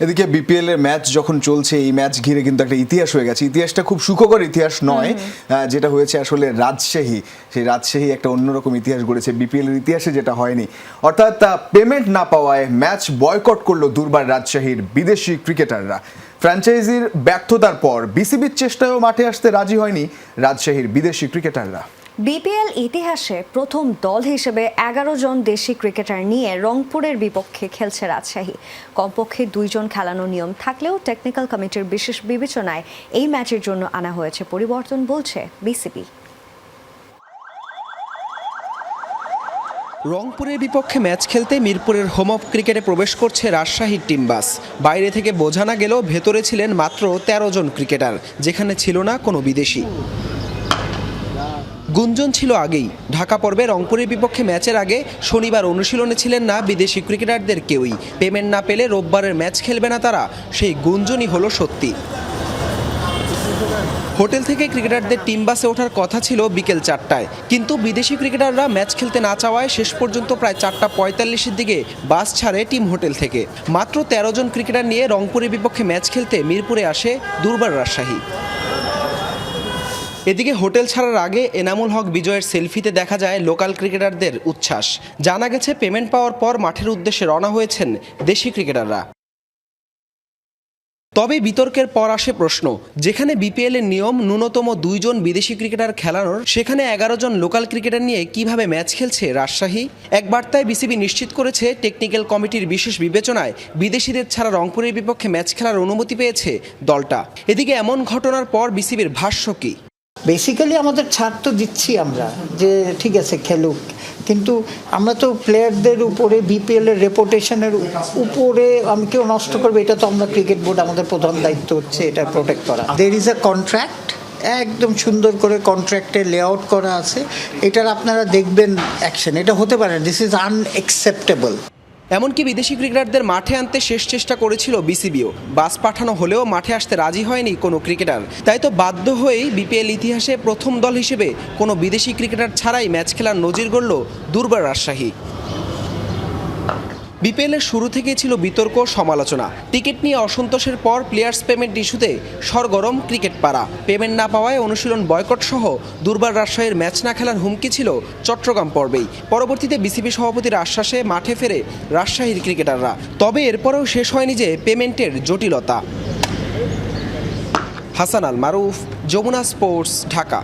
এদিকে বিপিএল এর ম্যাচ যখন চলছে এই ম্যাচ ঘিরে কিন্তু একটা ইতিহাস হয়ে গেছে। ইতিহাসটা খুব সুখকর ইতিহাস নয় যেটা হয়েছে আসলে রাজশাহী। সেই রাজশাহী একটা অন্যরকম ইতিহাস গড়েছে বিপিএল এর ইতিহাসে যেটা হয়নি। অর্থাৎ পেমেন্ট না পাওয়ায় ম্যাচ বয়কট করল দুর্বার রাজশাহীর বিদেশি ক্রিকেটাররা ফ্র্যাঞ্চাইজির ব্যর্থতার পর বিসিবির চেষ্টায়ও মাঠে আসতে রাজি হয়নি রাজশাহীর বিদেশি ক্রিকেটাররা বিপিএল ইতিহাসে প্রথম দল হিসেবে এগারো জন দেশি ক্রিকেটার নিয়ে রংপুরের বিপক্ষে খেলছে রাজশাহী। কমপক্ষে দুইজন খেলানো নিয়ম থাকলেও টেকনিক্যাল কমিটির বিশেষ বিবেচনায় এই ম্যাচের জন্য আনা হয়েছে পরিবর্তন বলছে বিসিবি। রংপুরের বিপক্ষে ম্যাচ খেলতে মিরপুরের হোম অফ ক্রিকেটে প্রবেশ করছে রাজশাহীর টিম বাস বাইরে থেকে বোঝা না গেলেও ভেতরে ছিলেন মাত্র ১৩ জন ক্রিকেটার যেখানে ছিল না কোনো বিদেশি। গুঞ্জন ছিল আগেই। ঢাকা পর্বে রংপুরের বিপক্ষে ম্যাচের আগে শনিবার অনুশীলনে ছিলেন না বিদেশি ক্রিকেটারদের কেউই। পেমেন্ট না পেলে রোববারের ম্যাচ খেলবে না তারা। সেই গুঞ্জনই হলো সত্যি। হোটেল থেকে ক্রিকেটারদের টিম বাসে ওঠার কথা ছিল বিকেল চারটায়। কিন্তু বিদেশি ক্রিকেটাররা ম্যাচ খেলতে না চাওয়ায় শেষ পর্যন্ত প্রায় চারটা পঁয়তাল্লিশের দিকে বাস ছাড়ে টিম হোটেল থেকে। মাত্র তেরো জন ক্রিকেটার নিয়ে রংপুরের বিপক্ষে ম্যাচ খেলতে মিরপুরে আসে দুর্বার রাজশাহী। এদিকে হোটেল ছাড়ার আগে এনামুল হক বিজয়ের সেলফিতে দেখা যায় লোকাল ক্রিকেটারদের উচ্ছ্বাস। জানা গেছে, পেমেন্ট পাওয়ার পর মাঠের উদ্দেশ্যে রওনা হয়েছেন দেশি ক্রিকেটাররা। তবে বিতর্কের পর আসে প্রশ্ন, যেখানে বিপিএল এর নিয়ম ন্যূনতম দুইজন বিদেশি ক্রিকেটার খেলানোর, সেখানে এগারো জন লোকাল ক্রিকেটার নিয়ে কীভাবে ম্যাচ খেলছে রাজশাহী? এক বার্তায় বিসিবি নিশ্চিত করেছে, টেকনিক্যাল কমিটির বিশেষ বিবেচনায় বিদেশিদের ছাড়া রংপুরের বিপক্ষে ম্যাচ খেলার অনুমতি পেয়েছে দলটা। এদিকে এমন ঘটনার পর বিসিবির ভাষ্য কি? বেসিক্যালি আমাদের ছাড় তো দিচ্ছি আমরা, যে ঠিক আছে খেলুক। কিন্তু আমরা তো প্লেয়ারদের উপরে বিপিএল এর রেপুটেশনের উপরে আমি কেউ নষ্ট করবে, এটা তো আমরা ক্রিকেট বোর্ড আমাদের প্রধান দায়িত্ব হচ্ছে এটা প্রোটেক্ট করা। দের ইজ আ কন্ট্রাক্ট একদম সুন্দর করে কন্ট্রাক্টে লেআউট করা আছে। এটার আপনারা দেখবেন অ্যাকশন এটা হতে পারে দিস ইজ আনএক্সেপ্টেবল এমনকি বিদেশি ক্রিকেটারদের মাঠে আনতে শেষ চেষ্টা করেছিল বিসিবিও। বাস পাঠানো হলেও মাঠে আসতে রাজি হয়নি কোনো ক্রিকেটার। তাই তো বাধ্য হয়েই বিপিএল ইতিহাসে প্রথম দল হিসেবে কোনো বিদেশি ক্রিকেটার ছাড়াই ম্যাচ খেলার নজির গড়ল দুর্বার রাজশাহী। বিপিএলের শুরু থেকেই ছিল বিতর্ক সমালোচনা। টিকিট নিয়ে অসন্তোষের পর প্লেয়ার্স পেমেন্ট ইস্যুতে সরগরম ক্রিকেট পাড়া। পেমেন্ট না পাওয়ায় অনুশীলন বয়কট সহ দুর্বার রাজশাহীর ম্যাচ না খেলার হুমকি ছিল চট্টগ্রাম পর্বেই। পরবর্তীতে বিসিবি সভাপতির আশ্বাসে মাঠে ফেরে রাজশাহীর ক্রিকেটাররা। তবে এরপরেও শেষ হয়নি যে পেমেন্টের জটিলতা। হাসান আল মারুফ যমুনা স্পোর্টস, ঢাকা।